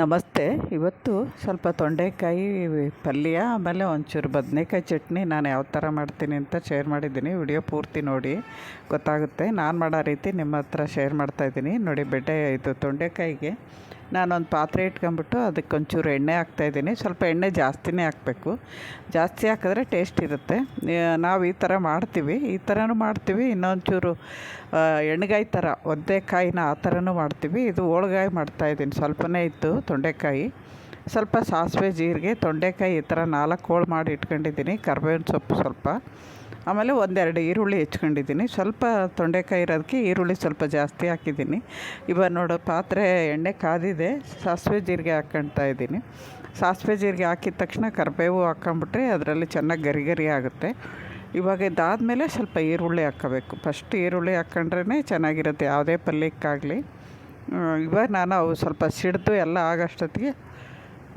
ನಮಸ್ತೆ. ಇವತ್ತು ಸ್ವಲ್ಪ ತೊಂಡೆಕಾಯಿ ಪಲ್ಯ, ಆಮೇಲೆ ಒಂಚೂರು ಬದನೇಕಾಯಿ ಚಟ್ನಿ ನಾನು ಯಾವ ಥರ ಮಾಡ್ತೀನಿ ಅಂತ ಶೇರ್ ಮಾಡಿದ್ದೀನಿ. ವಿಡಿಯೋ ಪೂರ್ತಿ ನೋಡಿ. ಗೊತ್ತಾಗುತ್ತೆ. ನಾನು ಮಾಡೋ ರೀತಿ ನಿಮ್ಮ ಹತ್ರ ಶೇರ್ ಮಾಡ್ತಾಯಿದ್ದೀನಿ ನೋಡಿ ಬೆಡ್ಡೆ ಇದು ತೊಂಡೆಕಾಯಿಗೆ. ನಾನೊಂದು ಪಾತ್ರೆ ಇಟ್ಕೊಂಬಿಟ್ಟು ಅದಕ್ಕೆ ಒಂಚೂರು ಎಣ್ಣೆ ಹಾಕ್ತಾಯಿದ್ದೀನಿ ಸ್ವಲ್ಪ ಎಣ್ಣೆ ಜಾಸ್ತಿನೇ ಹಾಕಬೇಕು. ಜಾಸ್ತಿ ಹಾಕಿದ್ರೆ ಟೇಸ್ಟ್ ಇರುತ್ತೆ. ನಾವು ಈ ಥರ ಮಾಡ್ತೀವಿ. ಈ ಥರನೂ ಮಾಡ್ತೀವಿ. ಇನ್ನೊಂಚೂರು ಎಣ್ಣೆಗಾಯಿ ಥರ, ಒದ್ದೆಕಾಯಿನ ಆ ಥರನೂ ಮಾಡ್ತೀವಿ. ಇದು ಹೋಳ್ಗಾಯಿ ಮಾಡ್ತಾಯಿದ್ದೀನಿ ಸ್ವಲ್ಪನೇ ಇತ್ತು ತೊಂಡೆಕಾಯಿ. ಸ್ವಲ್ಪ ಸಾಸಿವೆ, ಜೀರಿಗೆ, ತೊಂಡೆಕಾಯಿ ಈ ಥರ ನಾಲ್ಕು ಹೋಳು ಮಾಡಿ ಇಟ್ಕೊಂಡಿದ್ದೀನಿ. ಕರ್ಬೇವಿನ ಸೊಪ್ಪು ಸ್ವಲ್ಪ. ಆಮೇಲೆ ಒಂದೆರಡು ಈರುಳ್ಳಿ ಹೆಚ್ಕೊಂಡಿದ್ದೀನಿ. ಸ್ವಲ್ಪ ತೊಂಡೆಕಾಯಿ ಇರೋದಕ್ಕೆ ಈರುಳ್ಳಿ ಸ್ವಲ್ಪ ಜಾಸ್ತಿ ಹಾಕಿದ್ದೀನಿ. ಇವಾಗ ನೋಡು, ಪಾತ್ರೆ, ಎಣ್ಣೆ ಕಾದಿದೆ. ಸಾಸಿವೆ ಜೀರಿಗೆ ಹಾಕ್ಕೊಳ್ತಾ ಇದ್ದೀನಿ. ಸಾಸಿವೆ ಜೀರಿಗೆ ಹಾಕಿದ ತಕ್ಷಣ ಕರಿಬೇವು ಹಾಕ್ಕೊಂಬಿಟ್ರೆ ಅದರಲ್ಲಿ ಚೆನ್ನಾಗಿ ಗರಿ ಗರಿ ಆಗುತ್ತೆ. ಇವಾಗ ಇದಾದಮೇಲೆ ಸ್ವಲ್ಪ ಈರುಳ್ಳಿ ಹಾಕ್ಕೋಬೇಕು. ಫಸ್ಟ್ ಈರುಳ್ಳಿ ಹಾಕ್ಕೊಂಡ್ರೇ ಚೆನ್ನಾಗಿರುತ್ತೆ, ಯಾವುದೇ ಪಲ್ಯಕ್ಕಾಗಲಿ. ಇವಾಗ ನಾನು ಅವು ಸ್ವಲ್ಪ ಸಿಡಿದು ಎಲ್ಲ ಆಗೋಷ್ಟೊತ್ತಿಗೆ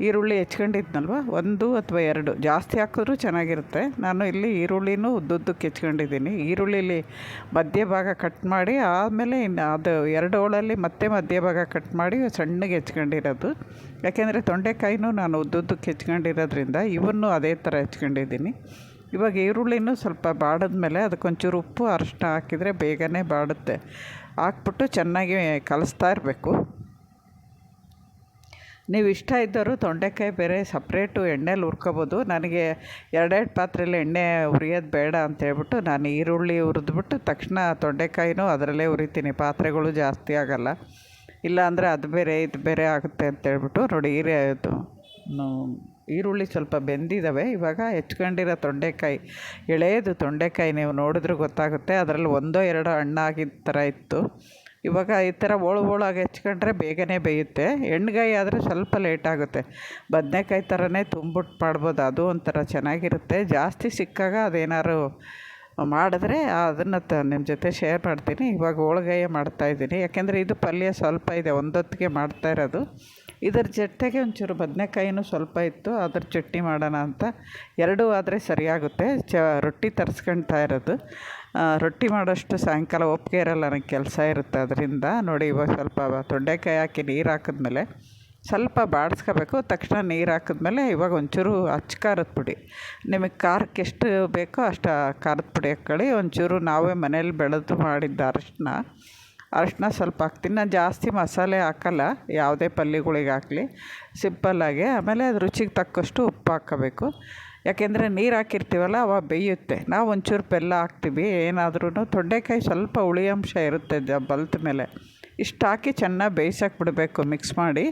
ಈರುಳ್ಳಿ ಹೆಚ್ಕೊಂಡಿದ್ನಲ್ವ? ಒಂದು ಅಥವಾ ಎರಡು? ಜಾಸ್ತಿ ಹಾಕಿದ್ರೂ ಚೆನ್ನಾಗಿರುತ್ತೆ. ನಾನು ಇಲ್ಲಿ ಈರುಳ್ಳಿನೂ ಉದ್ದುದ್ದಕ್ಕೆ ಹೆಚ್ಕೊಂಡಿದ್ದೀನಿ. ಈರುಳ್ಳಿಲಿ ಮಧ್ಯ ಭಾಗ ಕಟ್ ಮಾಡಿ, ಆಮೇಲೆ ಇನ್ನು ಅದು ಎರಡು ಹೋಳಲ್ಲಿ ಮತ್ತೆ ಮಧ್ಯ ಭಾಗ ಕಟ್ ಮಾಡಿ ಸಣ್ಣಗೆ ಹೆಚ್ಕೊಂಡಿರೋದು. ಯಾಕೆಂದರೆ ತೊಂಡೆಕಾಯಿನೂ ನಾನು ಉದ್ದುದ್ದಕ್ಕೆ ಹೆಚ್ಕೊಂಡಿರೋದ್ರಿಂದ ಇವನ್ನು ಅದೇ ಥರ ಹೆಚ್ಕೊಂಡಿದ್ದೀನಿ. ಇವಾಗ ಈರುಳ್ಳಿನೂ ಸ್ವಲ್ಪ ಬಾಡಿದ್ಮೇಲೆ ಅದಕ್ಕೊಂಚೂರು ಉಪ್ಪು ಅರಶಿನ ಹಾಕಿದರೆ ಬೇಗನೆ ಬಾಡುತ್ತೆ. ಹಾಕ್ಬಿಟ್ಟು ಚೆನ್ನಾಗಿ ಕಲಿಸ್ತಾ ಇರಬೇಕು. ನೀವು ಇಷ್ಟ ಇದ್ದವರು ತೊಂಡೆಕಾಯಿ ಬೇರೆ ಸಪ್ರೇಟು ಎಣ್ಣೆಲಿ ಹುರ್ಕೊಬೋದು. ನನಗೆ ಎರಡೆರಡು ಪಾತ್ರೆಯಲ್ಲಿ ಎಣ್ಣೆ ಹುರಿಯೋದು ಬೇಡ ಅಂತ ಹೇಳ್ಬಿಟ್ಟು ನಾನು ಈರುಳ್ಳಿ ಹುರಿದ್ಬಿಟ್ಟು ತಕ್ಷಣ ತೊಂಡೆಕಾಯಿನೂ ಅದರಲ್ಲೇ ಉರಿತೀನಿ ಪಾತ್ರೆಗಳು ಜಾಸ್ತಿ ಆಗೋಲ್ಲ. ಇಲ್ಲ ಅಂದರೆ ಅದು ಬೇರೆ, ಇದು ಬೇರೆ ಆಗುತ್ತೆ ಅಂತೇಳ್ಬಿಟ್ಟು ನೋಡಿ ಇದು. ಈರುಳ್ಳಿ ಸ್ವಲ್ಪ ಬೆಂದಿದ್ದಾವೆ ಇವಾಗ ಹೆಚ್ಕೊಂಡಿರೋ ತೊಂಡೆಕಾಯಿ, ಎಳೆಯದು ತೊಂಡೆಕಾಯಿ ನೀವು ನೋಡಿದ್ರೆ ಗೊತ್ತಾಗುತ್ತೆ. ಅದರಲ್ಲಿ ಒಂದೋ ಎರಡೋ ಹಣ್ಣಾಗಿದ್ದ ಥರ ಇತ್ತು. ಇವಾಗ ಈ ಥರ ಹೋಳು ಹೋಳಾಗಿ ಹೆಚ್ಕೊಂಡ್ರೆ ಬೇಗನೆ ಬೇಯುತ್ತೆ. ಎಣ್ಗಾಯಿ ಆದರೆ ಸ್ವಲ್ಪ ಲೇಟ್ ಆಗುತ್ತೆ. ಬದನೇಕಾಯಿ ಥರನೇ ತುಂಬಿಟ್ಟು ಮಾಡ್ಬೋದು. ಅದು ಒಂಥರ ಚೆನ್ನಾಗಿರುತ್ತೆ. ಜಾಸ್ತಿ ಸಿಕ್ಕಾಗ ಅದೇನಾದ್ರು ಮಾಡಿದ್ರೆ ಅದನ್ನು ತ ನಿಮ್ಮ ಜೊತೆ ಶೇರ್ ಮಾಡ್ತೀನಿ. ಇವಾಗ ಹೋಳ್ಗಾಯ ಮಾಡ್ತಾಯಿದ್ದೀನಿ ಯಾಕೆಂದರೆ ಇದು ಪಲ್ಯ ಸ್ವಲ್ಪ ಇದೆ. ಒಂದೊತ್ತಿಗೆ ಮಾಡ್ತಾ ಇರೋದು. ಇದರ ಜೊತೆಗೆ ಒಂಚೂರು ಬದನೆಕಾಯಿನೂ ಸ್ವಲ್ಪ ಇತ್ತು. ಅದ್ರ ಚಟ್ನಿ ಮಾಡೋಣ ಅಂತ. ಎರಡೂ ಆದರೆ ಸರಿಯಾಗುತ್ತೆ. ಚ, ರೊಟ್ಟಿ ತರಿಸ್ಕೊಳ್ತಾ ಇರೋದು. ರೊಟ್ಟಿ ಮಾಡೋಷ್ಟು ಸಾಯಂಕಾಲ ಒಪ್ಪಿಗೆ ಇರೋಲ್ಲ ನನಗೆ ಕೆಲಸ ಇರುತ್ತೆ ಅದರಿಂದ. ನೋಡಿ, ಇವಾಗ ಸ್ವಲ್ಪ ತೊಂಡೆಕಾಯಿ ಹಾಕಿ ನೀರು ಹಾಕಿದ್ಮೇಲೆ ಸ್ವಲ್ಪ ಬಾಡಿಸ್ಕೋಬೇಕು, ತಕ್ಷಣ ನೀರು ಹಾಕಿದ್ಮೇಲೆ ಇವಾಗ ಒಂಚೂರು ಅಚ್ಚ ಖಾರದ ಪುಡಿ. ನಿಮಗೆ ಖಾರಕ್ಕೆ ಎಷ್ಟು ಬೇಕೋ ಅಷ್ಟು ಖಾರದ ಪುಡಿ ಹಾಕ್ಕೊಳ್ಳಿ. ಒಂಚೂರು ನಾವೇ ಮನೇಲಿ ಬೆಳೆದು ಮಾಡಿದ್ದ ಅರಶಿನ ಅರಶಿನ ಸ್ವಲ್ಪ ಹಾಕ್ತೀನಿ. ನಾನು ಜಾಸ್ತಿ ಮಸಾಲೆ ಹಾಕಲ್ಲ, ಯಾವುದೇ ಪಲ್ಯಗಳಿಗೆ ಹಾಕಲಿ. ಸಿಂಪಲ್ಲಾಗಿ. ಆಮೇಲೆ ಅದು ರುಚಿಗೆ ತಕ್ಕಷ್ಟು ಉಪ್ಪು ಹಾಕ್ಕೋಬೇಕು ಯಾಕೆಂದರೆ ನೀರು ಹಾಕಿರ್ತೀವಲ್ಲ ಅವ ಬೇಯುತ್ತೆ. ನಾವು ಒಂಚೂರು ಬೆಲ್ಲ ಹಾಕ್ತೀವಿ ಏನಾದ್ರೂ ತೊಂಡೆಕಾಯಿ ಸ್ವಲ್ಪ ಹುಳಿ ಅಂಶ ಇರುತ್ತೆ ಬಲ್ತ ಮೇಲೆ. ಇಷ್ಟು ಹಾಕಿ ಚೆನ್ನಾಗಿ ಬೇಯಿಸೋಕೆ ಬಿಡಬೇಕು ಮಿಕ್ಸ್ ಮಾಡಿ.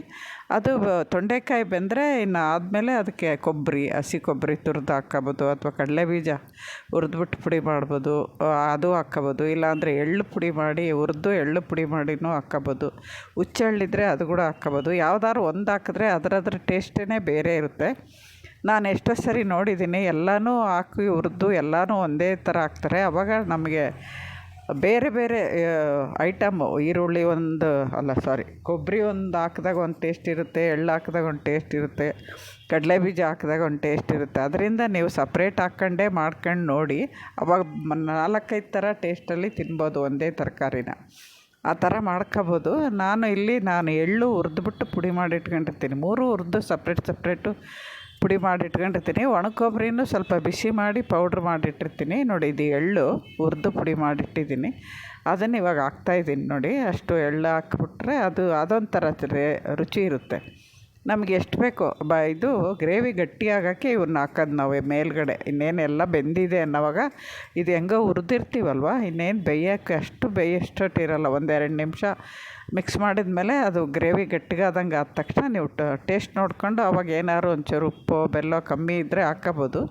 ಅದು ತೊಂಡೆಕಾಯಿ ಬೆಂದರೆ ಇನ್ನು ಆದಮೇಲೆ ಅದಕ್ಕೆ ಕೊಬ್ಬರಿ ಹಸಿ ಕೊಬ್ಬರಿ ತುರಿದು ಹಾಕ್ಕೋಬೋದು ಅಥವಾ ಕಡಲೆ ಬೀಜ ಹುರಿದ್ಬಿಟ್ಟು ಪುಡಿ ಮಾಡ್ಬೋದು ಅದು ಹಾಕ್ಕೋಬೋದು ಇಲ್ಲಾಂದರೆ ಎಳ್ಳು ಪುಡಿ ಮಾಡಿ, ಹುರಿದು ಎಳ್ಳು ಪುಡಿ ಮಾಡಿನೂ ಹಾಕ್ಕೋಬೋದು ಹುಚ್ಚೆಳ್ಳಿದ್ರೆ ಅದು ಕೂಡ ಹಾಕ್ಕೋಬೋದು ಯಾವ್ದಾದ್ರು ಒಂದು ಹಾಕಿದ್ರೆ ಅದರದ್ರ ಟೇಸ್ಟೇ ಬೇರೆ ಇರುತ್ತೆ. ನಾನು ಎಷ್ಟೋ ಸರಿ ನೋಡಿದ್ದೀನಿ, ಎಲ್ಲನೂ ಹಾಕಿ ಹುರಿದು ಎಲ್ಲನೂ ಒಂದೇ ಥರ ಹಾಕ್ತಾರೆ. ಆವಾಗ ನಮಗೆ ಬೇರೆ ಬೇರೆ ಐಟಮ್ಮು ಈರುಳ್ಳಿ ಒಂದು, ಅಲ್ಲ ಸಾರಿ ಕೊಬ್ಬರಿ ಒಂದು ಹಾಕಿದಾಗ ಒಂದು ಟೇಸ್ಟ್ ಇರುತ್ತೆ, ಎಳ್ಳು ಹಾಕಿದಾಗ ಒಂದು ಟೇಸ್ಟ್ ಇರುತ್ತೆ, ಕಡಲೆ ಬೀಜ ಹಾಕಿದಾಗ ಒಂದು ಟೇಸ್ಟ್ ಇರುತ್ತೆ. ಅದರಿಂದ ನೀವು ಸಪ್ರೇಟ್ ಹಾಕ್ಕೊಂಡೇ ಮಾಡ್ಕೊಂಡು ನೋಡಿ, ಅವಾಗ ನಾಲ್ಕೈದು ಥರ ಟೇಸ್ಟಲ್ಲಿ ತಿನ್ಬೋದು ಒಂದೇ ತರಕಾರಿನ. ಆ ಥರ ಮಾಡ್ಕೋಬೋದು. ನಾನು ಇಲ್ಲಿ, ನಾನು ಎಳ್ಳು ಹುರಿದ್ಬಿಟ್ಟು ಪುಡಿ ಮಾಡಿ ಇಟ್ಕೊಂಡಿರ್ತೀನಿ ಮೂರು ಹುರಿದು ಸಪ್ರೇಟ್ ಸಪ್ರೇಟು ಪುಡಿ ಮಾಡಿ ಇಟ್ಕೊಂಡಿರ್ತೀನಿ ಒಣ ಕೊಬ್ಬರಿನೂ ಸ್ವಲ್ಪ ಬಿಸಿ ಮಾಡಿ ಪೌಡ್ರ್ ಮಾಡಿಟ್ಟಿರ್ತೀನಿ. ನೋಡಿ, ಇದು ಎಳ್ಳು ಹುರಿದು ಪುಡಿ ಮಾಡಿಟ್ಟಿದ್ದೀನಿ. ಅದನ್ನು ಇವಾಗ ಹಾಕ್ತಾಯಿದ್ದೀನಿ ನೋಡಿ. ಅಷ್ಟು ಎಳ್ಳು ಹಾಕ್ಬಿಟ್ರೆ ಅದು ಅದೊಂಥರ ರುಚಿ ಇರುತ್ತೆ. ನಮಗೆ ಎಷ್ಟು ಬೇಕೋ ಬ, ಇದು ಗ್ರೇವಿ ಗಟ್ಟಿಯಾಗೋಕ್ಕೆ ಇವ್ರನ್ನ ಹಾಕೋದು ನಾವು ಮೇಲ್ಗಡೆ. ಇನ್ನೇನೆಲ್ಲ ಬೆಂದಿದೆ ಅನ್ನೋವಾಗ ಇದು ಹೆಂಗೋ ಹುರಿದಿರ್ತೀವಲ್ವ? ಇನ್ನೇನು ಬೇಯೋಕ್ಕೆ ಅಷ್ಟು ಬೇಯೋಷ್ಟೊಟ್ಟು ಇರೋಲ್ಲ ಒಂದೆರಡು ನಿಮಿಷ ಮಿಕ್ಸ್ ಮಾಡಿದ್ಮೇಲೆ ಅದು ಗ್ರೇವಿ ಗಟ್ಟಿಗಾದಂಗೆ ಆದ ತಕ್ಷಣ ನೀವು ಟೇಸ್ಟ್ ನೋಡಿಕೊಂಡು ಅವಾಗ ಏನಾದ್ರು ಒಂಚೂರು ಉಪ್ಪು, ಬೆಲ್ಲ ಕಮ್ಮಿ ಇದ್ದರೆ ಹಾಕ್ಕೋಬೋದು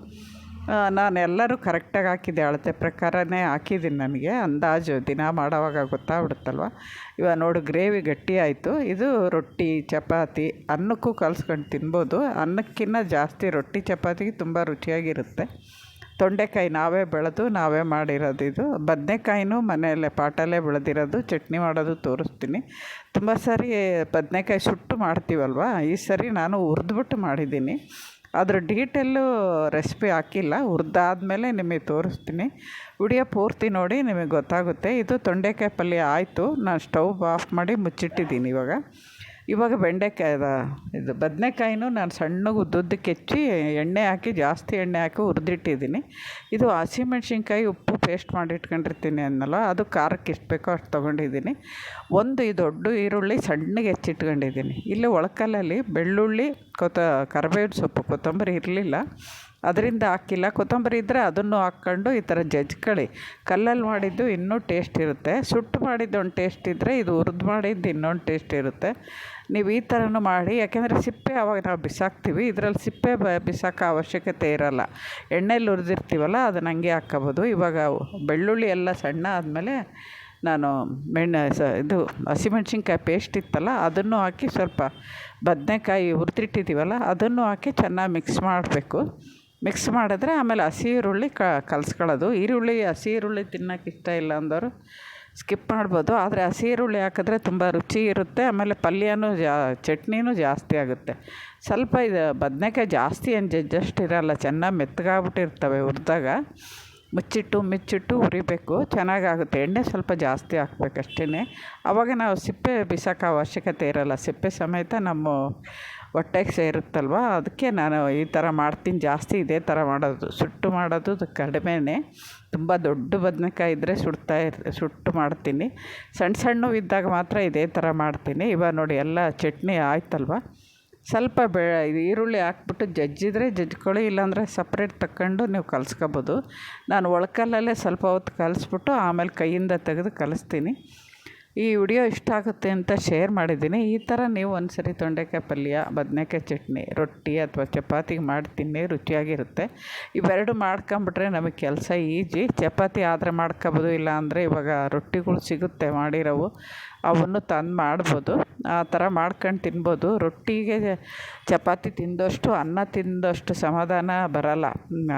ನಾನು ಎಲ್ಲರೂ ಕರೆಕ್ಟಾಗಿ ಹಾಕಿದ್ದೆ, ಅಳತೆ ಪ್ರಕಾರನೇ ಹಾಕಿದ್ದೀನಿ ನನಗೆ. ಅಂದಾಜು ದಿನ ಮಾಡೋವಾಗ ಗೊತ್ತಾಗ್ಬಿಡುತ್ತಲ್ವ? ಇವಾಗ ನೋಡು, ಗ್ರೇವಿ ಗಟ್ಟಿ ಆಯಿತು. ಇದು ರೊಟ್ಟಿ, ಚಪಾತಿ, ಅನ್ನಕ್ಕೂ ಕಲ್ಸ್ಕೊಂಡು ತಿನ್ಬೋದು. ಅನ್ನಕ್ಕಿಂತ ಜಾಸ್ತಿ ರೊಟ್ಟಿ, ಚಪಾತಿಗೆ ತುಂಬ ರುಚಿಯಾಗಿರುತ್ತೆ. ತೊಂಡೆಕಾಯಿ ನಾವೇ ಬೆಳೆದು, ನಾವೇ ಮಾಡಿರೋದು ಇದು. ಬದನೆಕಾಯಿನೂ ಮನೆಯಲ್ಲೇ, ಪಾಟಲ್ಲೇ ಬೆಳೆದಿರೋದು. ಚಟ್ನಿ ಮಾಡೋದು ತೋರಿಸ್ತೀನಿ. ತುಂಬ ಸಾರಿ ಬದನೆಕಾಯಿ ಸುಟ್ಟು ಮಾಡ್ತೀವಲ್ವ? ಈ ಸರಿ ನಾನು ಹುರಿದ್ಬಿಟ್ಟು ಮಾಡಿದ್ದೀನಿ. ಅದ್ರ ಡೀಟೇಲು ರೆಸಿಪಿ ಹಾಕಿಲ್ಲ, ಹುರಿದಾದ್ಮೇಲೆ ನಿಮಗೆ ತೋರಿಸ್ತೀನಿ. ವಿಡಿಯೋ ಪೂರ್ತಿ ನೋಡಿ ನಿಮಗೆ ಗೊತ್ತಾಗುತ್ತೆ. ಇದು ತೊಂಡೆಕಾಯಿ ಪಲ್ಯ ಆಯಿತು. ನಾನು ಸ್ಟವ್ ಆಫ್ ಮಾಡಿ ಮುಚ್ಚಿಟ್ಟಿದ್ದೀನಿ ಇವಾಗ. ಇವಾಗ ಬೆಂಡೆಕಾಯಿ ಇದು ಬದನೆಕಾಯಿನೂ ನಾನು ಸಣ್ಣಗೆ ಉದ್ದುದ್ದಕ್ಕೆ ಹೆಚ್ಚಿ ಎಣ್ಣೆ ಹಾಕಿ, ಜಾಸ್ತಿ ಎಣ್ಣೆ ಹಾಕಿ ಹುರಿದಿಟ್ಟಿದ್ದೀನಿ. ಇದು ಹಸಿಮೆಣ್ಸಿನ್ಕಾಯಿ ಉಪ್ಪು ಪೇಸ್ಟ್ ಮಾಡಿ ಇಟ್ಕೊಂಡಿರ್ತೀನಿ ಅನ್ನಲ್ಲ ಅದು ಖಾರಕ್ಕೆ ಎಷ್ಟು ಬೇಕೋ ಅಷ್ಟು ತೊಗೊಂಡಿದ್ದೀನಿ. ಒಂದು ಈ ದೊಡ್ಡ ಈರುಳ್ಳಿ ಸಣ್ಣಗೆ ಹೆಚ್ಚಿಟ್ಕೊಂಡಿದ್ದೀನಿ. ಇಲ್ಲಿ ಒಳಕಲ್ಲಲ್ಲಿ ಬೆಳ್ಳುಳ್ಳಿ ಕೊತ್ತ ಕರಿಬೇವಿನ ಸೊಪ್ಪು, ಕೊತ್ತಂಬರಿ ಇರಲಿಲ್ಲ. ಅದರಿಂದ ಹಾಕಿಲ್ಲ. ಕೊತ್ತಂಬರಿ ಇದ್ದರೆ ಅದನ್ನು ಹಾಕ್ಕೊಂಡು ಈ ಥರ ಜಜ್ಕೊಳ್ಳಿ ಕಲ್ಲಲ್ಲಿ ಮಾಡಿದ್ದು ಇನ್ನೂ ಟೇಸ್ಟ್ ಇರುತ್ತೆ. ಸುಟ್ಟು ಮಾಡಿದ್ದು ಒಂದು ಟೇಸ್ಟ್ ಇದ್ದರೆ ಇದು ಹುರಿದು ಮಾಡಿದ್ದು ಇನ್ನೊಂದು ಟೇಸ್ಟ್ ಇರುತ್ತೆ. ನೀವು ಈ ಥರನೂ ಮಾಡಿ. ಯಾಕೆಂದರೆ ಸಿಪ್ಪೆ ಆವಾಗ ನಾವು ಬಿಸಾಕ್ತೀವಿ. ಇದರಲ್ಲಿ ಸಿಪ್ಪೆ ಬಿಸಾಕೋ ಅವಶ್ಯಕತೆ ಇರೋಲ್ಲ. ಎಣ್ಣೆಲಿ ಹುರಿದಿರ್ತೀವಲ್ಲ, ಅದನ್ನ ಹಂಗೆ ಹಾಕ್ಕೋಬೋದು ಇವಾಗ ಬೆಳ್ಳುಳ್ಳಿ ಎಲ್ಲ ಸಣ್ಣ ಆದಮೇಲೆ ನಾನು ಮೆಣ್ಣ ಸ ಇದು ಹಸಿಮೆಣ್ಸಿನ್ಕಾಯಿ ಪೇಸ್ಟ್ ಇತ್ತಲ್ಲ, ಅದನ್ನು ಹಾಕಿ ಸ್ವಲ್ಪ ಬದನೆಕಾಯಿ ಹುರಿದಿಟ್ಟಿದ್ದೀವಲ್ಲ, ಅದನ್ನು ಹಾಕಿ ಚೆನ್ನಾಗಿ ಮಿಕ್ಸ್ ಮಾಡಬೇಕು. ಮಿಕ್ಸ್ ಮಾಡಿದ್ರೆ ಆಮೇಲೆ ಹಸಿ ಈರುಳ್ಳಿ ಕಲ್ಸ್ಕೊಳ್ಳೋದು. ಈರುಳ್ಳಿ ಹಸಿ ಈರುಳ್ಳಿ ತಿನ್ನೋಕೆ ಇಷ್ಟ ಇಲ್ಲ ಅಂದವರು ಸ್ಕಿಪ್ ಮಾಡ್ಬೋದು. ಆದರೆ ಹಸಿ ಈರುಳ್ಳಿ ಹಾಕಿದ್ರೆ ತುಂಬ ರುಚಿ ಇರುತ್ತೆ. ಆಮೇಲೆ ಪಲ್ಯನೂ ಜಾ, ಚಟ್ನಿನೂ ಜಾಸ್ತಿ ಆಗುತ್ತೆ. ಸ್ವಲ್ಪ ಇದು ಬದನೇಕಾಯಿ ಜಾಸ್ತಿ ಏನು ಜಜ್ಜಷ್ಟು ಇರೋಲ್ಲ. ಚೆನ್ನಾಗಿ ಮೆತ್ತಗಾಗ್ಬಿಟ್ಟಿರ್ತವೆ ಹುರಿದಾಗ. ಮುಚ್ಚಿಟ್ಟು, ಮಿಚ್ಚಿಟ್ಟು ಹುರಿಬೇಕು. ಚೆನ್ನಾಗಾಗುತ್ತೆ. ಎಣ್ಣೆ ಸ್ವಲ್ಪ ಜಾಸ್ತಿ ಹಾಕ್ಬೇಕು ಅಷ್ಟೇ ಆವಾಗ ನಾವು ಸಿಪ್ಪೆ ಬಿಸಾಕೋ ಅವಶ್ಯಕತೆ ಇರೋಲ್ಲ. ಸಿಪ್ಪೆ ಸಮೇತ ನಮ್ಮ ಹೊಟ್ಟೆಗೆ ಸೇರುತ್ತಲ್ವ ಅದಕ್ಕೆ ನಾನು ಈ ಥರ ಮಾಡ್ತೀನಿ. ಜಾಸ್ತಿ ಇದೇ ಥರ ಮಾಡೋದು. ಸುಟ್ಟು ಮಾಡೋದು ಕಡಿಮೆನೇ. ತುಂಬ ದೊಡ್ಡ ಬದನೆಕಾಯಿ ಇದ್ದರೆ ಸುಡ್ತಾ ಇರ್, ಸುಟ್ಟು ಮಾಡ್ತೀನಿ. ಸಣ್ಣ ಸಣ್ಣವು ಇದ್ದಾಗ ಮಾತ್ರ ಇದೇ ಥರ ಮಾಡ್ತೀನಿ. ಇವಾಗ ನೋಡಿ, ಎಲ್ಲ ಚಟ್ನಿ ಆಯ್ತಲ್ವ? ಸ್ವಲ್ಪ ಬೆ, ಈರುಳ್ಳಿ ಹಾಕ್ಬಿಟ್ಟು ಜಜ್ಜಿದ್ರೆ ಜಜ್ಕೊಳ್ಳಿ, ಇಲ್ಲಾಂದರೆ ಸಪ್ರೇಟ್ ತಗೊಂಡು ನೀವು ಕಲಸ್ಕೋಬೋದು. ನಾನು ಒಳಕಲ್ಲಲ್ಲೇ ಸ್ವಲ್ಪ ಹೊತ್ತು ಕಲಸ್ಬಿಟ್ಟು ಆಮೇಲೆ ಕೈಯಿಂದ ತೆಗೆದು ಕಲಿಸ್ತೀನಿ. ಈ ವಿಡಿಯೋ ಇಷ್ಟ ಆಗುತ್ತೆ ಅಂತ ಶೇರ್ ಮಾಡಿದ್ದೀನಿ. ಈ ಥರ ನೀವು ಒಂದು ಸರಿ ತೊಂಡೆಕಾಯಿ ಪಲ್ಯ, ಬದನೆಕಾಯಿ ಚಟ್ನಿ, ರೊಟ್ಟಿ ಅಥವಾ ಚಪಾತಿಗೆ ಮಾಡಿ ತಿನ್ನಿ ರುಚಿಯಾಗಿರುತ್ತೆ. ಇವೆರಡು ಮಾಡ್ಕೊಂಬಿಟ್ರೆ ನಮಗೆ ಕೆಲಸ ಈಜಿ. ಚಪಾತಿ ಆದರೆ ಮಾಡ್ಕೊಬೋದು ಇಲ್ಲ ಅಂದರೆ ಇವಾಗ ರೊಟ್ಟಿಗಳು ಸಿಗುತ್ತೆ ಮಾಡಿರೋವು, ಅವನ್ನು ತಂದು ಮಾಡ್ಬೋದು. ಆ ಥರ ಮಾಡ್ಕೊಂಡು ತಿನ್ಬೋದು. ರೊಟ್ಟಿಗೆ ಚಪಾತಿ ತಿಂದಷ್ಟು, ಅನ್ನ ತಿಂದಷ್ಟು ಸಮಾಧಾನ ಬರಲ್ಲ.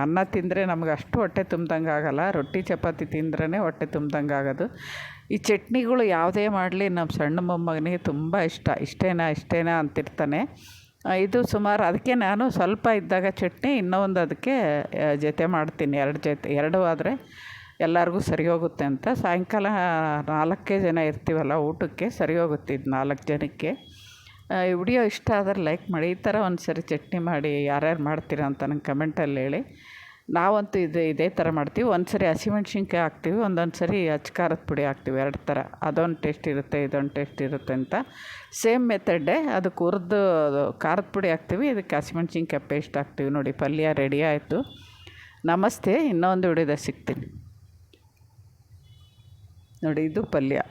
ಅನ್ನ ತಿಂದರೆ ನಮ್ಗೆ ಅಷ್ಟು ಹೊಟ್ಟೆ ತುಂಬ್ದಂಗೆ ಆಗೋಲ್ಲ. ರೊಟ್ಟಿ, ಚಪಾತಿ ತಿಂದ್ರೇ ಹೊಟ್ಟೆ ತುಂಬ್ದಂಗೆ ಆಗೋದು. ಈ ಚಟ್ನಿಗಳು ಯಾವುದೇ ಮಾಡಲಿ ನಮ್ಮ ಸಣ್ಣ ಮೊಮ್ಮಗನಿಗೆ ತುಂಬ ಇಷ್ಟ. ಇಷ್ಟೇನಾ ಇಷ್ಟೇನಾ ಅಂತಿರ್ತಾನೆ. ಇದು ಸುಮಾರು ಅದಕ್ಕೆ ನಾನು ಸ್ವಲ್ಪ ಇದ್ದಾಗ ಚಟ್ನಿ ಇನ್ನೊಂದು ಅದಕ್ಕೆ ಜೊತೆ ಮಾಡ್ತೀನಿ. ಎರಡು ಜೊತೆ, ಎರಡು ಆದರೆ ಎಲ್ಲರಿಗೂ ಸರಿ ಹೋಗುತ್ತೆ ಅಂತ. ಸಾಯಂಕಾಲ ನಾಲ್ಕೇ ಜನ ಇರ್ತೀವಲ್ಲ ಊಟಕ್ಕೆ ಸರಿ ಹೋಗುತ್ತೆ ಇದು ನಾಲ್ಕು ಜನಕ್ಕೆ. ಈ ವಿಡಿಯೋ ಇಷ್ಟ ಆದರೆ ಲೈಕ್ ಮಾಡಿ. ಈ ಥರ ಒಂದು ಸರಿ ಚಟ್ನಿ ಮಾಡಿ ಯಾರ್ಯಾರು ಮಾಡ್ತೀರಾ ಅಂತ ನಂಗೆ ಕಮೆಂಟಲ್ಲಿ ಹೇಳಿ. ನಾವಂತೂ ಇದು, ಇದೇ ಥರ ಮಾಡ್ತೀವಿ. ಒಂದು ಸರಿ ಹಸಿಮೆಣ್ಸಿನ್ಕಾಯಿ ಹಾಕ್ತೀವಿ, ಒಂದೊಂದು ಸರಿ ಖಾರದ ಪುಡಿ ಹಾಕ್ತೀವಿ, ಎರಡು ಥರ. ಅದೊಂದು ಟೇಸ್ಟ್ ಇರುತ್ತೆ, ಇದೊಂದು ಟೇಸ್ಟ್ ಇರುತ್ತೆ ಅಂತ. ಸೇಮ್ ಮೆಥಡ್ಡೇ ಅದಕ್ಕೆ ಹುರಿದು ಖಾರದ ಪುಡಿ ಹಾಕ್ತೀವಿ, ಇದಕ್ಕೆ ಹಸಿಮೆಣ್ಸಿನ್ಕಾಯಿ ಪೇಸ್ಟ್ ಹಾಕ್ತೀವಿ. ನೋಡಿ, ಪಲ್ಯ ರೆಡಿ ಆಯಿತು. ನಮಸ್ತೆ, ಇನ್ನೊಂದು ವಿಡಿಯೋದಾಗ ಸಿಗ್ತೀನಿ. ನೋಡಿ, ಇದು ಪಲ್ಯ.